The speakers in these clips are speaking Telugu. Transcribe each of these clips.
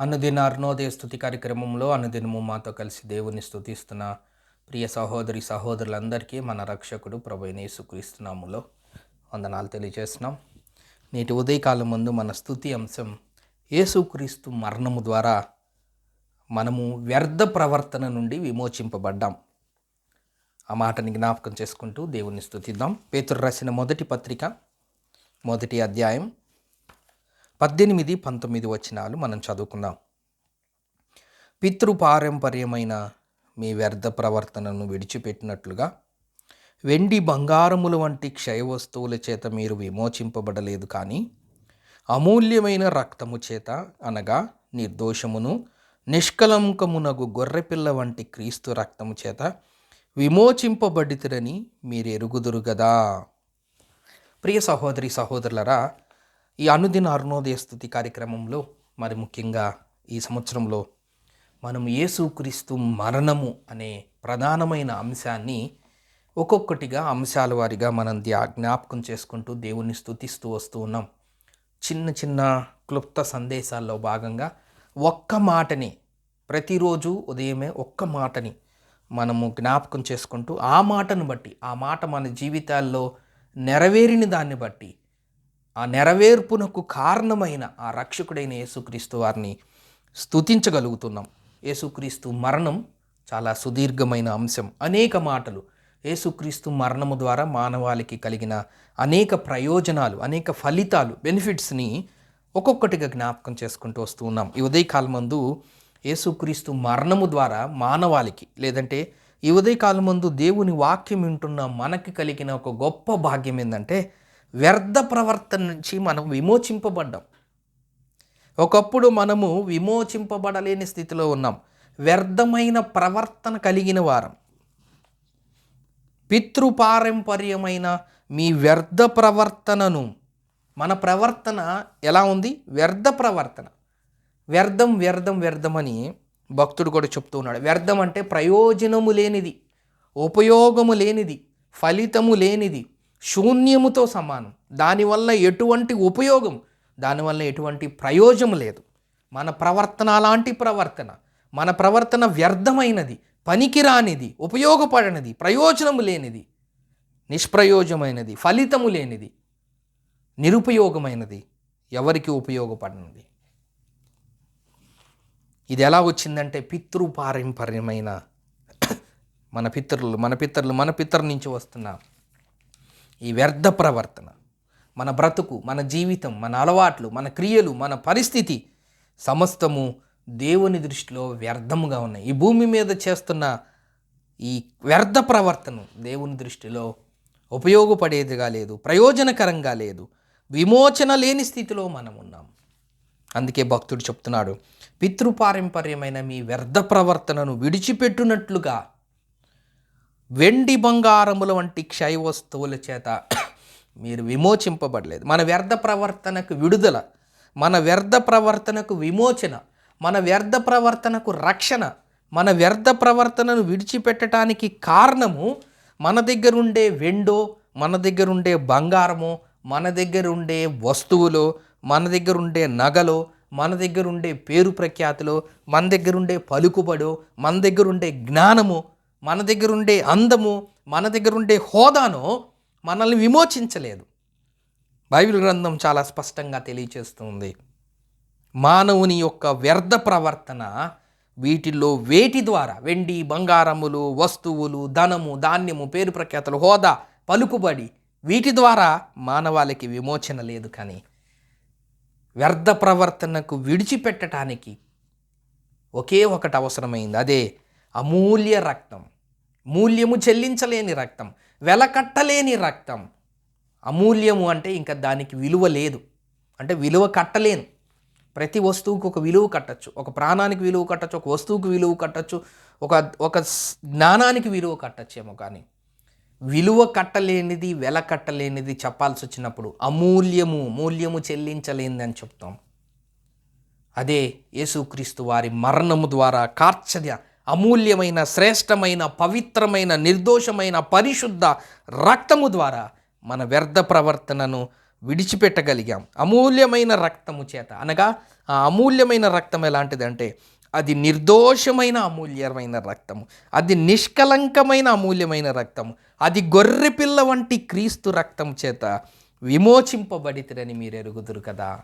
అనుదిన అరుణోదయ స్థుతి కార్యక్రమంలో అనుదినము మాతో కలిసి దేవుని స్థుతిస్తున్న ప్రియ సహోదరి సహోదరులందరికీ మన రక్షకుడు ప్రభుని యేసుక్రీస్తునాములో వందనాలు తెలియజేస్తున్నాం. నేటి ఉదయకాలం ముందు మన స్థుతి అంశం యేసుక్రీస్తు మరణము ద్వారా మనము వ్యర్థ ప్రవర్తన నుండి విమోచింపబడ్డాం. ఆ మాటని జ్ఞాపకం చేసుకుంటూ దేవుణ్ణి స్థుతిద్దాం పేతురు రాసిన మొదటి పత్రిక మొదటి అధ్యాయం పద్దెనిమిది పంతొమ్మిది వచనాలు మనం చదువుకున్నాం పితృపారంపర్యమైన మీ వ్యర్థ ప్రవర్తనను విడిచిపెట్టినట్లుగా వెండి బంగారముల వంటి క్షయ వస్తువుల చేత మీరు విమోచింపబడలేదు కానీ అమూల్యమైన రక్తము చేత అనగా నిర్దోషమును నిష్కలంకమునగు గొర్రెపిల్ల వంటి క్రీస్తు రక్తము చేత విమోచింపబడితురని మీరు ఎరుగుదురు గదా. ప్రియ సహోదరి సహోదరులరా ఈ అనుదిన అరుణోదయ స్థుతి కార్యక్రమంలో మరి ముఖ్యంగా ఈ సంవత్సరంలో మనం యేసుక్రీస్తు మరణము అనే ప్రధానమైన అంశాన్ని ఒక్కొక్కటిగా అంశాల వారిగా మనం జ్ఞాపకం చేసుకుంటూ దేవుణ్ణి స్థుతిస్తూ వస్తూ ఉన్నాం. చిన్న చిన్న క్లుప్త సందేశాల్లో భాగంగా ఒక్క మాటని ప్రతిరోజు ఉదయమే ఒక్క మాటని మనము జ్ఞాపకం చేసుకుంటూ ఆ మాటను బట్టి ఆ మాట మన జీవితాల్లో నెరవేరిన దాన్ని బట్టి ఆ నెరవేర్పునకు కారణమైన ఆ రక్షకుడైన యేసుక్రీస్తు వారిని స్తుతించగలుగుతున్నాం. యేసుక్రీస్తు మరణం చాలా సుదీర్ఘమైన అంశం. అనేక మాటలు యేసుక్రీస్తు మరణము ద్వారా మానవాళికి కలిగిన అనేక ప్రయోజనాలు అనేక ఫలితాలు బెనిఫిట్స్ని ఒక్కొక్కటిగా జ్ఞాపకం చేసుకుంటూ వస్తూ ఉన్నాం. ఈ ఉదయకాలం యేసుక్రీస్తు మరణము ద్వారా మానవాళికి లేదంటే ఈ ఉదయకాలం ముందు దేవుని వాక్యం వింటున్న మనకి కలిగిన ఒక గొప్ప భాగ్యం ఏంటంటే వ్యర్థ ప్రవర్తన నుంచి మనం విమోచింపబడ్డాం. ఒకప్పుడు మనము విమోచింపబడలేని స్థితిలో ఉన్నాం. వ్యర్థమైన ప్రవర్తన కలిగిన వారం. పితృపారంపర్యమైన మీ వ్యర్థ ప్రవర్తనను మన ప్రవర్తన ఎలా ఉంది? వ్యర్థ ప్రవర్తన. వ్యర్థం వ్యర్థం వ్యర్థమని భక్తుడు కూడా చెప్తూ ఉన్నాడు. వ్యర్థం అంటే ప్రయోజనము లేనిది ఉపయోగము లేనిది ఫలితము లేనిది శూన్యముతో సమానం. దానివల్ల ఎటువంటి ఉపయోగం? దానివల్ల ఎటువంటి ప్రయోజనం లేదు. మన ప్రవర్తన అలాంటి ప్రవర్తన మన ప్రవర్తన వ్యర్థమైనది పనికిరానిది ఉపయోగపడనిది ప్రయోజనము లేనిది నిష్ప్రయోజమైనది ఫలితము లేనిది నిరుపయోగమైనది ఎవరికి ఉపయోగపడనిది? ఇది ఎలా వచ్చిందంటే పితృపారంపర్యమైన మన పితరులు మన పితరులు మన పితరు నుంచి వస్తున్న ఈ వ్యర్థ ప్రవర్తన. మన బ్రతుకు మన జీవితం మన అలవాట్లు మన క్రియలు మన పరిస్థితి సమస్తము దేవుని దృష్టిలో వ్యర్థముగా ఉన్నాయి. ఈ భూమి మీద చేస్తున్న ఈ వ్యర్థ ప్రవర్తన దేవుని దృష్టిలో ఉపయోగపడేదిగా లేదు ప్రయోజనకరంగా లేదు. విమోచన లేని స్థితిలో మనం ఉన్నాం. అందుకే భక్తుడు చెప్తున్నాడు పితృపారంపర్యమైన మీ వ్యర్థ ప్రవర్తనను విడిచిపెట్టునట్లుగా వెండి బంగారముల వంటి క్షయ వస్తువుల చేత మీరు విమోచింపబడలేదు. మన వ్యర్థ ప్రవర్తనకు విడుదల మన వ్యర్థ ప్రవర్తనకు విమోచన మన వ్యర్థ ప్రవర్తనకు రక్షణ మన వ్యర్థ ప్రవర్తనను విడిచిపెట్టడానికి కారణము మన దగ్గరుండే వెండో మన దగ్గర ఉండే బంగారమో మన దగ్గర ఉండే వస్తువులో మన దగ్గర ఉండే నగలో మన దగ్గర ఉండే పేరు ప్రఖ్యాతులు మన దగ్గరుండే పలుకుబడు పలుకుబడో మన దగ్గరుండే జ్ఞానము మన దగ్గర ఉండే అందము మన దగ్గర ఉండే మనల్ని విమోచించలేదు. బైబిల్ గ్రంథం చాలా స్పష్టంగా తెలియచేస్తుంది. మానవుని యొక్క వ్యర్థ ప్రవర్తన వీటిల్లో వేటి ద్వారా వెండి బంగారములు వస్తువులు ధనము ధాన్యము పేరు ప్రఖ్యాతలు హోదా పలుకుబడి వీటి ద్వారా మానవాళికి విమోచన లేదు కానీ వ్యర్థ ప్రవర్తనకు విడిచిపెట్టడానికి ఒకే ఒకటి అవసరమైంది. అదే అమూల్య రక్తం. మూల్యము చెల్లించలేని రక్తం. వెలకట్టలేని రక్తం. అమూల్యము అంటే ఇంకా దానికి విలువ లేదు. అంటే విలువ కట్టలేను. ప్రతి వస్తువుకు ఒక విలువ కట్టచ్చు. ఒక ప్రాణానికి విలువ కట్టచ్చు. ఒక వస్తువుకు విలువ కట్టచ్చు. ఒక ఒక జ్ఞానానికి విలువ కట్టచ్చేమో కానీ విలువ కట్టలేనిది వెల కట్టలేనిది చెప్పాల్సి వచ్చినప్పుడు అమూల్యము మూల్యము చెల్లించలేనిది అని చెప్తాం. అదే యేసుక్రీస్తు వారి మరణము ద్వారా కార్చర్య అమూల్యమైన శ్రేష్టమైన పవిత్రమైన నిర్దోషమైన పరిశుద్ధ రక్తము ద్వారా మన వ్యర్థ ప్రవర్తనను విడిచిపెట్టగలిగాం. అమూల్యమైన రక్తము చేత. అనగా ఆ అమూల్యమైన రక్తం ఎలాంటిదంటే అది నిర్దోషమైన అమూల్యమైన రక్తము. అది నిష్కలంకమైన అమూల్యమైన రక్తము. అది గొర్రెపిల్ల వంటి క్రీస్తు రక్తం చేత విమోచింపబడితిరని మీరు ఎరుగుదురు కదా.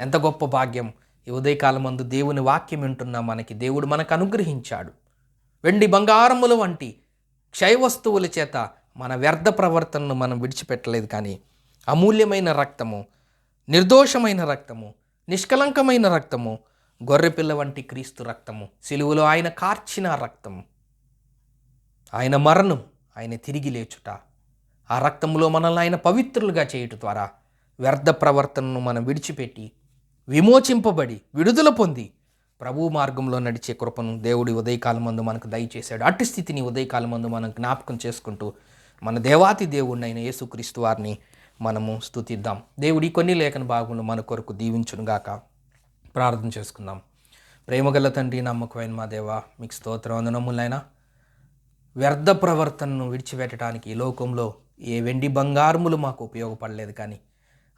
ఎంత గొప్ప భాగ్యం. ఈ ఉదయకాలమందు దేవుని వాక్యం వింటున్న మనకి దేవుడు మనకు అనుగ్రహించాడు. వెండి బంగారముల వంటి క్షయ వస్తువుల చేత మన వ్యర్థ ప్రవర్తనను మనం విడిచిపెట్టలేదు కానీ అమూల్యమైన రక్తము నిర్దోషమైన రక్తము నిష్కలంకమైన రక్తము గొర్రెపిల్ల వంటి క్రీస్తు రక్తము సిలువలో ఆయన కార్చిన రక్తము. ఆయన మరణం ఆయన తిరిగి లేచుట ఆ రక్తంలో మనల్ని ఆయన పవిత్రులుగా చేయుట ద్వారా వ్యర్థ ప్రవర్తనను మనం విడిచిపెట్టి విమోచింపబడి విడుదల పొంది ప్రభు మార్గంలో నడిచే కృపను దేవుడి ఉదయకాలమందు మనకు దయచేశాడు. అట్టి స్థితిని ఉదయకాలమందు మనం జ్ఞాపకం చేసుకుంటూ మన దేవాతి దేవుడిని అయిన యేసుక్రీస్తు వారిని మనము స్తుతిద్దాం. దేవుడి కొన్ని లేఖన భాగంలో మన కొరకు దీవించునుగాక ప్రార్థన చేసుకుందాం. ప్రేమగల తండ్రి నమ్మకమైన మా దేవ మీకు స్తోత్రం వందనములైనా వ్యర్థ ప్రవర్తనను విడిచిపెట్టడానికి ఈ లోకంలో ఏ వెండి బంగారములు మాకు ఉపయోగపడలేదు కానీ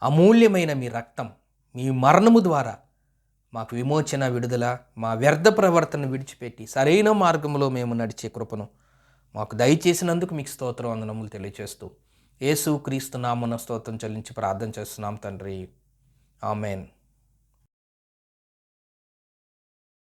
అమూల్యమైన మీ రక్తం మీ మరణము ద్వారా మాకు విమోచన విడుదల మా వ్యర్థ ప్రవర్తన విడిచిపెట్టి సరైన మార్గంలో మేము నడిచే కృపను మాకు దయచేసినందుకు మీకు స్తోత్రం వందనములు తెలియచేస్తూ యేసు క్రీస్తు నామన స్తోత్రం చెల్లించి ప్రార్థన చేస్తున్నాం తండ్రి. ఆమెన్.